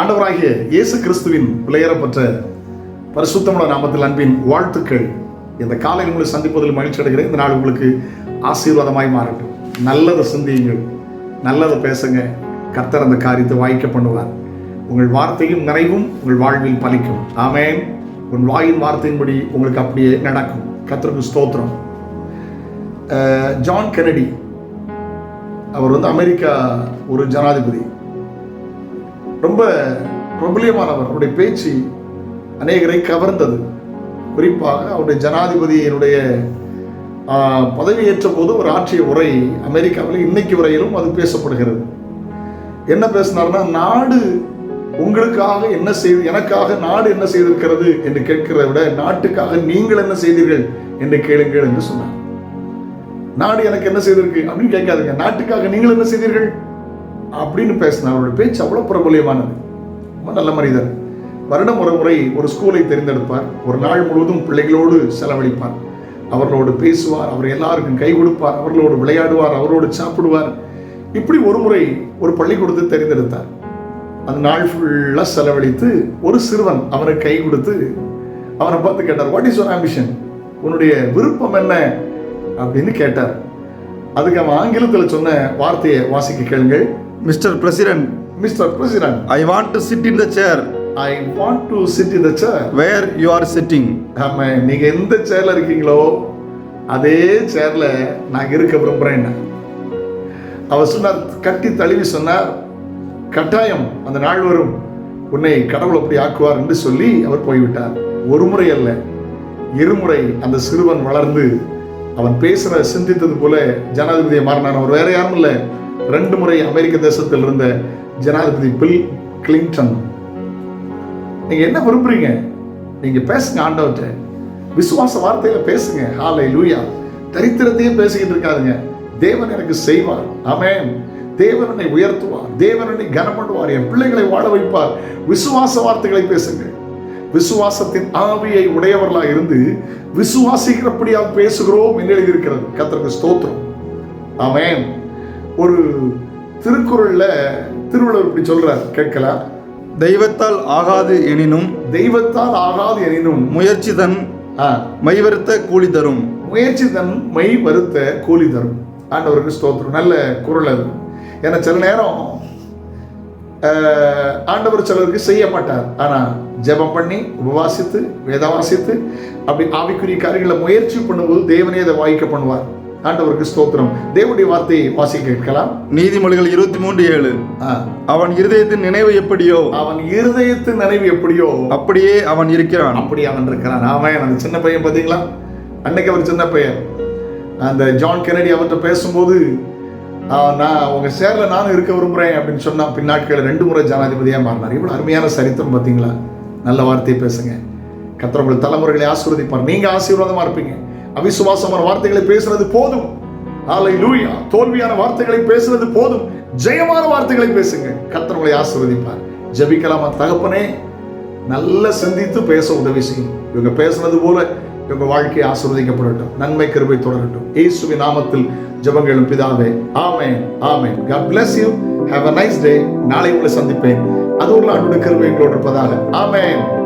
ஆண்டவராகிய இயேசு கிறிஸ்துவின் விலையேறப்பட்ட பரிசுத்தமுள்ள நாமத்தில் அன்பின் வாழ்த்துக்கள். இந்த காலையில் உங்களை சந்திப்பதில் மகிழ்ச்சி அடைகிறேன். இந்த நாள் உங்களுக்கு ஆசீர்வாதமாய் மாறட்டும். நல்லதை சிந்தியுங்கள். நல்லதை பேசுங்க. கர்த்தர் அந்த காரியத்தை வாய்க்க பண்ணுவார். உங்கள் வார்த்தையும் நிறைவும் உங்கள் வாழ்வில் பலிக்கும். ஆமேன். உன் வாயின் வார்த்தையின்படி உங்களுக்கு அப்படியே நடக்கும். கத்திரக்கு ஸ்தோத்திரம். John Kennedy. அவர் வந்து அமெரிக்கா ஒரு ஜனாதிபதி. ரொம்ப பிரபலியமானவர் அவருடைய பேச்சு அநேகரை கவர்ந்தது. குறிப்பாக அவருடைய ஜனாதிபதியினுடைய பதவியேற்ற போது ஒரு ஆற்றிய உரை அமெரிக்காவில் இன்னைக்கு வரையிலும் அது பேசப்படுகிறது. என்ன பேசினார்னா நாடு உங்களுக்காக என்ன செய்து எனக்காக நாடு என்ன செய்திருக்கிறது? என்று கேட்கிறதை விட நாட்டுக்காக நீங்கள் என்ன செய்தீர்கள்? என்று கேளுங்கள் என்று சொன்னார். நாடு எனக்கு என்ன செய்திருக்கு? அப்படின்னு கேட்காதுங்க. நாட்டுக்காக நீங்கள் என்ன செய்தீர்கள்? அப்படின்னு பேசின அவருடைய பேச்சு அவ்வளோ பிரபலியமானது. ரொம்ப நல்ல மனிதர். வருடம் ஒரு முறை ஒரு ஸ்கூலை தேர்ந்தெடுப்பார். ஒரு நாள் முழுவதும் பிள்ளைகளோடு செலவழிப்பார். அவர்களோடு பேசுவார். அவர் எல்லாருக்கும் கை கொடுப்பார். அவர்களோடு விளையாடுவார். அவரோடு சாப்பிடுவார். இப்படி ஒரு முறை ஒரு பள்ளிக்கூடத்தை தேர்ந்தெடுத்தார். அந்த நாள் ஃபுல்லாக செலவழித்து ஒரு சிறுவன் அவனை கை கொடுத்து அவனை பார்த்து கேட்டார் வாட் இஸ் யுவர் ஆம்பிஷன் உன்னுடைய விருப்பம் என்ன? அப்படின்னு கேட்டார். அதுக்கு அவன் ஆங்கிலத்தில் சொன்ன வார்த்தையை வாசிக்க கேளுங்கள். Mr. President, mister president I want to sit in the chair. I want to sit in the chair where you are sitting. ஆமா நீங்க எந்த சேர்ல இருக்கீங்களோ அதே சேர்ல நான் இருக்க விரும்புறேன். அவர் சொன்னார் கட்டி தழுவி சொன்னார். கட்டாயம் அந்த நாள் வரும். உன்னை கடவுள் அப்படி ஆக்குவார் என்று சொல்லி அவர் போய்விட்டார். ஒரு முறை அல்ல இருமுறை அந்த சிறுவன் வளர்ந்து அவன் பேசுற சிந்தித்தது போல ஜனாதிபதியை மாறினான். அவர் வேற யாரும் இல்லை. ரெண்டு முறை அமெரிக்க தேசத்தில் இருந்த ஜனாதிபதி பில் கிளின்டன். நீங்க என்ன விரும்புறீங்க? நீங்க பேசுங்க ஆண்டவர்கிட்ட. விசுவாச வார்த்தையில பேசுங்க. ஹாலை லூயா தரித்திரத்தையே பேசிக்கிட்டு இருக்காதுங்க தேவன் எனக்கு செய்வார். அமேன் தேவன் என்னை உயர்த்துவார். தேவன் என்னை கனம் பண்ணுவார் என் பிள்ளைகளை வாழ வைப்பார். விசுவாச வார்த்தைகளை பேசுங்க. விசுவாசத்தின் ஆவியை உடையவர்களாக இருந்து விசுவாசிக்கிறபடியாக பேசுகிறோம் என்று எழுதியிருக்கிறது. கத்திரக்கு ஸ்தோத்திரம். அமேன் ஒரு திருக்குறள்ல திருவள்ளுவர் இப்படி சொல்றார். கேட்கலாம். தெய்வத்தால் ஆகாது எனினும் தெய்வத்தால் ஆகாது எனினும் முயற்சி தன் மைவருத்த கூலி தரும். முயற்சி தன் மை வருத்த கூலி தரும். ஆண்டவருக்கு ஸ்தோத்திரம். நல்ல குரல் அது. ஏன்னா சில நேரம் ஆண்டவர் சிலருக்கு செய்ய மாட்டார். ஆனா ஜெபம் பண்ணி உபவாசித்து வேத வாசித்து அப்படி ஆவிக்குரிய காரியங்களை முயற்சி பண்ணும்போது தேவனே அதை வாய்க்க பண்ணுவார். ஆண்டவருக்கு ஸ்தோத்திரம். தேவனுடைய வார்த்தையை வாசிக்க கேட்கலாம். நீதிமொழிகள் இருபத்தி மூன்று ஏழு. அவன் இருதயத்தின் நினைவு எப்படியோ? அவன் இருதயத்து நினைவு எப்படியோ? அப்படியே அவன் இருக்கிறான். அப்படி அவன் இருக்கிறான். அவன் அந்த சின்ன பையன் பார்த்தீங்களா? அன்னைக்கு அவர் சின்ன பையன். அந்த ஜான் கெனடி அவர்கிட்ட பேசும்போது நான் உங்க சேர்ல நானும் இருக்க விரும்புறேன் அப்படின்னு சொன்னா பின்னாட்கள் ரெண்டு முறை ஜனாதிபதியா மாறினார். இவ்வளவு அருமையான சரித்திரம் பார்த்தீங்களா? நல்ல வார்த்தையை பேசுங்க. கர்த்தர் உங்கள் தலைமுறைகளை ஆசீர்வதிப்பார். நீங்க ஆசீர்வாதமா இருப்பீங்க. அவிசுவாசமான வார்த்தைகளை பேசுறது போதும். ஆலை லூயா தோல்வியான வார்த்தைகளை பேசுறது போதும். ஜெயமான வார்த்தைகளை பேசுங்க. கத்தர்களை ஆசிர்வதிப்பார். ஜபிக்கலாமா தகப்பனே? நல்ல சிந்தித்து பேச உதவி செய்யும். இவங்க பேசுனது போல இவங்க வாழ்க்கை ஆசிர்வதிக்கப்படட்டும். நன்மை கிருபை தொடரட்டும். இயேசுவி நாமத்தில் ஜபங்களும் பிதாவே. ஆமே ஆமே God bless you. Have a nice day. நாளை உங்களை சந்திப்பேன். அது ஒரு ஆண்டோட கருவை எங்களோடு இருப்பதாக. ஆமேன்.